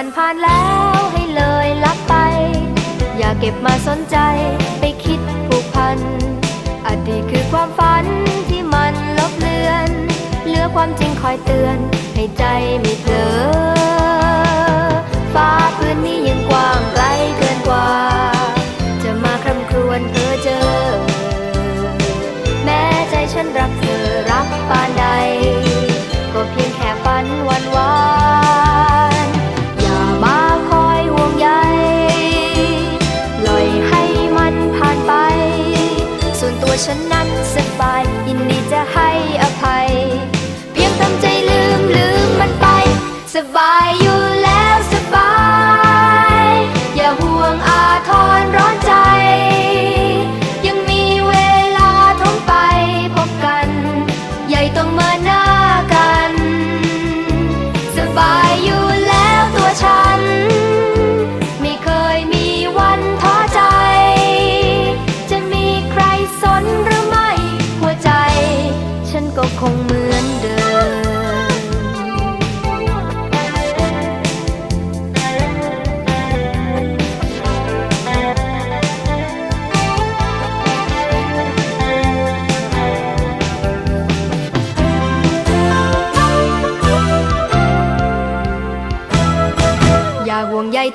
มันผ่านแล้วให้เลยลับไป อย่าเก็บมาสนใจไปคิดผูกพัน อดีตคือความฝันที่มันลบเลือน เหลือความจริงคอยเตือนให้ใจไม่เพลิ ฉันนั้นสบาย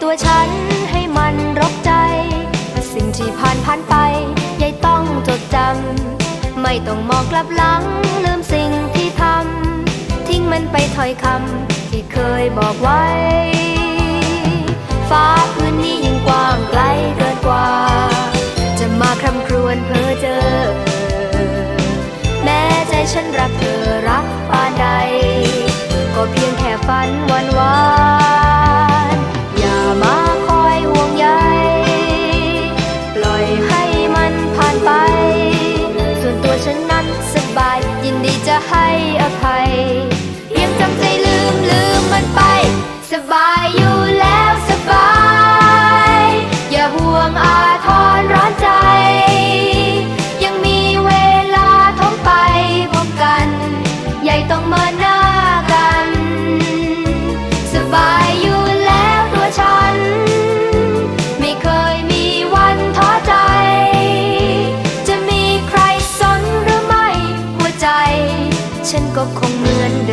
ตัวฉันให้มันรกใจ สิ่งที่ผ่านผ่านไปยายต้องจดจำ ไม่ต้องมองกลับหลัง ลืมสิ่งที่ทำ ทิ้งมันไปถอยคำที่เคยบอกไว้ ที่จะให้อภัยยังจำใจลืมลืมมันไป สบายอยู่แล้วสบาย อย่าห่วงอาทรร้อนใจ ยังมีเวลาท้องไปพบกัน ใหญ่ต้องมาหน้ากัน สบายอยู่แล้วตัวฉัน ไม่เคยมีวันท้อใจ จะมีใครสนหรือไม่หัวใจ ฉันก็คงเหมือนเดิม